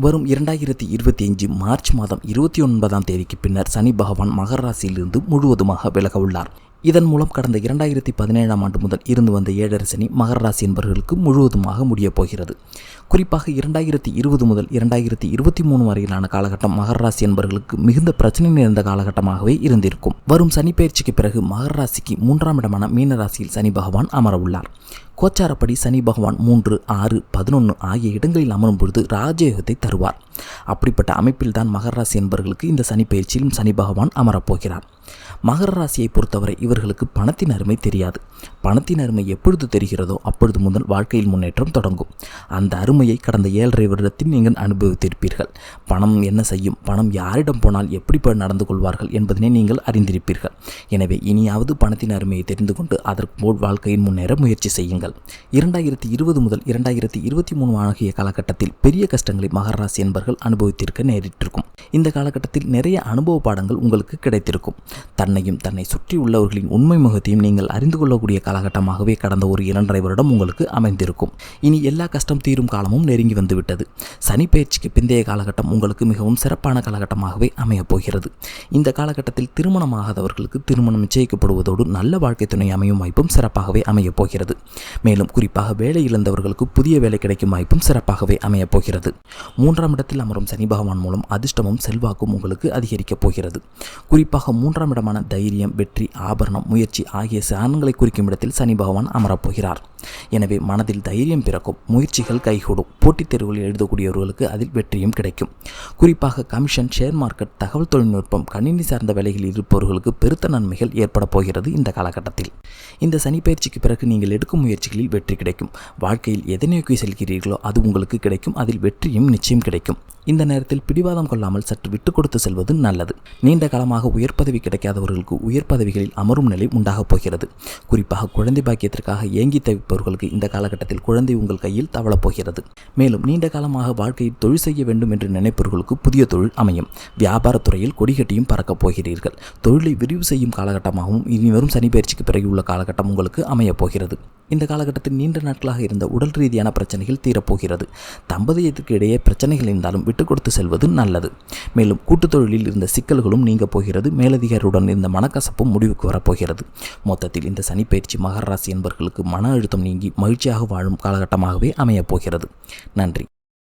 வரும் இரண்டாயிரத்தி இருபத்தி அஞ்சு மார்ச் மாதம் இருபத்தி ஒன்பதாம் தேதிக்கு பின்னர் சனி பகவான் மகர ராசியிலிருந்து முழுவதுமாக விலக உள்ளார். இதன் மூலம் கடந்த இரண்டாயிரத்தி பதினேழாம் ஆண்டு முதல் இருந்து வந்த ஏழரை சனி மகர ராசி என்பவர்களுக்கு முழுவதுமாக முடியப் போகிறது. குறிப்பாக இரண்டாயிரத்தி இருபது முதல் இரண்டாயிரத்தி இருபத்தி மூணு வரையிலான காலகட்டம் மகர ராசி என்பவர்களுக்கு மிகுந்த பிரச்சனை நிறைந்த காலகட்டமாகவே இருந்திருக்கும். வரும் சனி பயிற்சிக்கு பிறகு மகர ராசிக்கு மூன்றாம் இடமான மீன ராசியில் சனி பகவான் அமர உள்ளார். கோச்சாரப்படி சனி பகவான் மூன்று ஆறு பதினொன்று ஆகிய இடங்களில் அமரும் பொழுது ராஜயோகத்தை தருவார். அப்படிப்பட்ட அமைப்பில்தான் மகர ராசி என்பவர்களுக்கு இந்த சனி பயிற்சியிலும் சனி பகவான் அமரப்போகிறார் மகர ராசியை பொறுத்தவரை இவர்களுக்கு பணத்தின் அருமை தெரியாது. பணத்தின் அருமை எப்பொழுது தெரிகிறதோ அப்பொழுது முதல் வாழ்க்கையில் முன்னேற்றம் தொடங்கும். அந்த அருமை வறுமையை கடந்த ஏழரை வருடத்தில் நீங்கள் அனுபவித்திருப்பீர்கள். பணம் என்ன செய்யும்? பணம் யாரிடம் போனால் எப்படி நடந்து கொள்வார்கள் என்பதனை நீங்கள் அறிந்திருப்பீர்கள். எனவே இனியாவது பணத்தின் அருமையை தெரிந்து கொண்டு அதற்கு போல் வாழ்க்கையின் முன்னேற முயற்சி செய்யுங்கள். இரண்டாயிரத்தி இருபது முதல் இரண்டாயிரத்தி இருபத்தி மூணு ஆகிய காலகட்டத்தில் பெரிய கஷ்டங்களை மகராசி என்பர்கள் என்பவர்கள் அனுபவித்திருக்க நேரிட்டிருக்கும். இந்த காலகட்டத்தில் நிறைய அனுபவ பாடங்கள் உங்களுக்கு கிடைத்திருக்கும். தன்னையும் தன்னை சுற்றி உள்ளவர்களின் உண்மை முகத்தையும் நீங்கள் அறிந்து கொள்ளக்கூடிய காலகட்டமாகவே கடந்த ஒரு இரண்டரை வருடம் உங்களுக்கு அமைந்திருக்கும். இனி எல்லா கஷ்டம் தீரும் காலம் காலமும் நெருங்கி வந்துவிட்டது. சனி பயிற்சிக்கு பிந்தைய காலகட்டம் உங்களுக்கு மிகவும் சிறப்பான காலகட்டமாகவே அமையப் போகிறது. இந்த காலகட்டத்தில் திருமணமாகாதவர்களுக்கு திருமணம் நிச்சயிக்கப்படுவதோடு நல்ல வாழ்க்கை துணை அமையும் வாய்ப்பும் சிறப்பாகவே அமையப் போகிறது. மேலும் குறிப்பாக வேலை இழந்தவர்களுக்கு புதிய வேலை கிடைக்கும் வாய்ப்பும் சிறப்பாகவே அமையப் போகிறது. மூன்றாம் இடத்தில் அமரும் சனி பகவான் மூலம் அதிர்ஷ்டமும் செல்வாக்கும் உங்களுக்கு அதிகரிக்கப் போகிறது. குறிப்பாக மூன்றாம் இடமான தைரியம் வெற்றி ஆபரணம் முயற்சி ஆகிய சாணங்களை குறிக்கும் இடத்தில் சனி பகவான் அமரப்போகிறார் எனவே மனதில் தைரியம் பிறக்கும் முயற்சிகள் கைகூடும். போட்டித் தேர்வுகளில் எழுதக்கூடியவர்களுக்கு அதில் வெற்றியும் கிடைக்கும். குறிப்பாக கமிஷன் ஷேர் மார்க்கெட் தகவல் தொழில்நுட்பம் கணினி சார்ந்த வேலைகளில் இருப்பவர்களுக்கு பெருத்த நன்மைகள் ஏற்பட போகிறது இந்த காலகட்டத்தில். இந்த சனி பயிற்சிக்கு பிறகு நீங்கள் எடுக்கும் முயற்சிகளில் வெற்றி கிடைக்கும். வாழ்க்கையில் எதை நோக்கி செல்கிறீர்களோ அது உங்களுக்கு கிடைக்கும். அதில் வெற்றியும் நிச்சயம் கிடைக்கும். இந்த நேரத்தில் பிடிவாதம் கொள்ளாமல் சற்று விட்டு கொடுத்து செல்வது நல்லது. நீண்ட காலமாக உயர் பதவி கிடைக்காதவர்களுக்கு உயர் பதவிகளில் அமரும் நிலை உண்டாகப் போகிறது. குறிப்பாக குழந்தை பாக்கியத்திற்காக ஏங்கி தவிப்பவர்களுக்கு இந்த காலகட்டத்தில் குழந்தை உங்கள் கையில் தவளப்போகிறது. மேலும் நீண்ட காலமாக வாழ்க்கையில் தொழில் செய்ய வேண்டும் என்று நினைப்பவர்களுக்கு புதிய தொழில் அமையும். வியாபாரத்துறையில் கொடிகட்டியும் பறக்கப் போகிறீர்கள். தொழிலை விரிவு செய்யும் காலகட்டமாகவும் இனி வரும் சனி பயிற்சிக்கு பிறகு உள்ள காலகட்டம் உங்களுக்கு அமையப் போகிறது. இந்த காலகட்டத்தில் நீண்ட நாட்களாக இருந்த உடல் ரீதியான பிரச்சனைகள் தீரப்போகிறது. தம்பதியத்துக்கு இடையே பிரச்சனைகள் இருந்தாலும் விட்டு கொடுத்து செல்வது நல்லது. மேலும் கூட்டுத் தொழிலில் இருந்த சிக்கல்களும் நீங்க போகிறது. மேலதிகாரியுடன் இருந்த மனக்கசப்பும் முடிவுக்கு வரப்போகிறது. மொத்தத்தில் இந்த சனிப்பயிற்சி மகர ராசி என்பவர்களுக்கு மன அழுத்தம் நீங்கி மகிழ்ச்சியாக வாழும் காலகட்டமாகவே அமையப் போகிறது. நன்றி.